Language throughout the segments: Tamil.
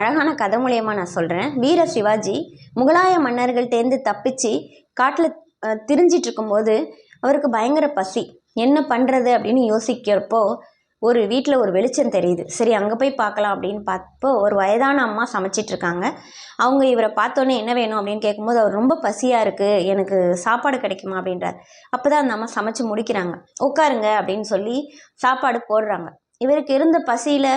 அழகான கதை மூலியமாக நான் சொல்கிறேன் வீர சிவாஜி முகலாய மன்னர்கள் தேர்ந்து தப்பிச்சு காட்டில் திரிஞ்சிட்டு இருக்கும்போது அவருக்கு பயங்கர பசி. என்ன பண்ணுறது அப்படின்னு யோசிக்கிறப்போ ஒரு வீட்டில் ஒரு வெளிச்சம் தெரியுது. சரி அங்கே போய் பார்க்கலாம் அப்படின்னு பார்த்தப்போ ஒரு வயதான அம்மா சமைச்சிட்டு இருக்காங்க. அவங்க இவரை பார்த்தோன்னே என்ன வேணும் அப்படின்னு கேட்கும்போது அவர் ரொம்ப பசியாக இருக்குது எனக்கு சாப்பாடு கிடைக்குமா? அப்படின்றார். அப்போ தான் அந்த அம்மா சமைச்சு முடிக்கிறாங்க. உட்காருங்க அப்படின்னு சொல்லி சாப்பாடு போடுறாங்க. இவருக்கு இருந்த பசியில்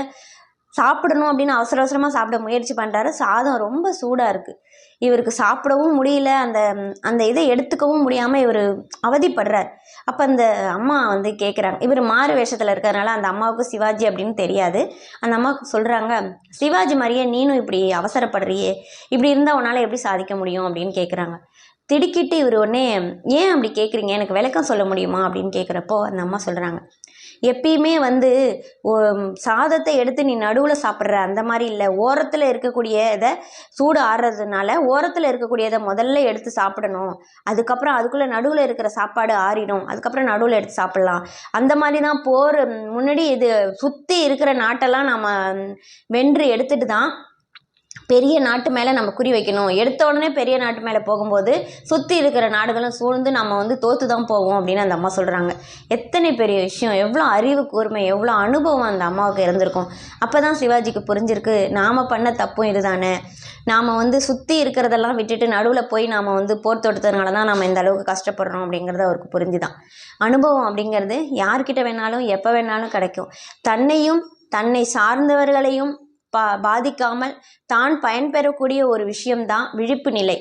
சாப்பிடணும் அப்படின்னு அவசர அவசரமாக சாப்பிட முயற்சி பண்ணுறாரு சாதம் ரொம்ப சூடாக இருக்குது இவருக்கு சாப்பிடவும் முடியல. அந்த அந்த இதை எடுத்துக்கவும் முடியாமல் இவர் அவதிப்படுறார். அப்போ அந்த அம்மா வந்து கேட்குறாங்க இவர் மாறு வேஷத்தில் இருக்கிறதுனால அந்த அம்மாவுக்கு சிவாஜி அப்படின்னு தெரியாது. அந்த அம்மாவுக்கு சொல்கிறாங்க சிவாஜி மாதிரியே நீனும் இப்படி அவசரப்படுறியே. இப்படி இருந்தால் உன்னால் எப்படி சாதிக்க முடியும்? அப்படின்னு கேட்குறாங்க திடுக்கிட்டு இவர் உடனே ஏன் அப்படி கேட்குறீங்க எனக்கு விளக்கம் சொல்ல முடியுமா? அப்படின்னு கேட்குறப்போ அந்த அம்மா சொல்கிறாங்க எப்பயுமே வந்து சாதத்தை எடுத்து நீ நடுவில் சாப்பிட்ற அந்த மாதிரி இல்லை. ஓரத்தில் இருக்கக்கூடிய இதை சூடு ஆறுறதுனால ஓரத்தில் இருக்கக்கூடியதை முதல்ல எடுத்து சாப்பிடணும். அதுக்கப்புறம் அதுக்குள்ளே நடுவில் இருக்கிற சாப்பாடு ஆறிடும். அதுக்கப்புறம் நடுவில் எடுத்து சாப்பிட்லாம். அந்த மாதிரி தான் போர் முன்னாடி இது சுற்றி இருக்கிற நாட்டெல்லாம் நம்ம வென்று எடுத்துட்டு தான் பெரிய நாட்டு மேலே நம்ம குறி வைக்கணும். எடுத்த உடனே பெரிய நாட்டு மேலே போகும்போது சுற்றி இருக்கிற நாடுகளும் சூழ்ந்து நம்ம வந்து தோற்று தான் போவோம் அப்படின்னு அந்த அம்மா சொல்கிறாங்க எத்தனை பெரிய விஷயம். எவ்வளோ அறிவு கூர்மை எவ்வளோ அனுபவம் அந்த அம்மாவுக்கு இருந்திருக்கும். அப்போ தான் சிவாஜிக்கு புரிஞ்சிருக்கு. நாம் பண்ண தப்பும் இதுதானே. நாம் வந்து சுற்றி இருக்கிறதெல்லாம் விட்டுட்டு நடுவில் போய் நாம் வந்து போர் தொடுத்ததுனால தான் நம்ம இந்த அளவுக்கு கஷ்டப்படுறோம் அப்படிங்கிறது அவருக்கு புரிஞ்சுதான். அனுபவம் அப்படிங்கிறது யார்கிட்ட வேணாலும் எப்போ வேணாலும் கிடைக்கும். தன்னையும் தன்னை சார்ந்தவர்களையும் பா பாதிக்காமல் தான் பயன்பெறக்கூடிய ஒரு விஷயம்தான் விழிப்பு நிலை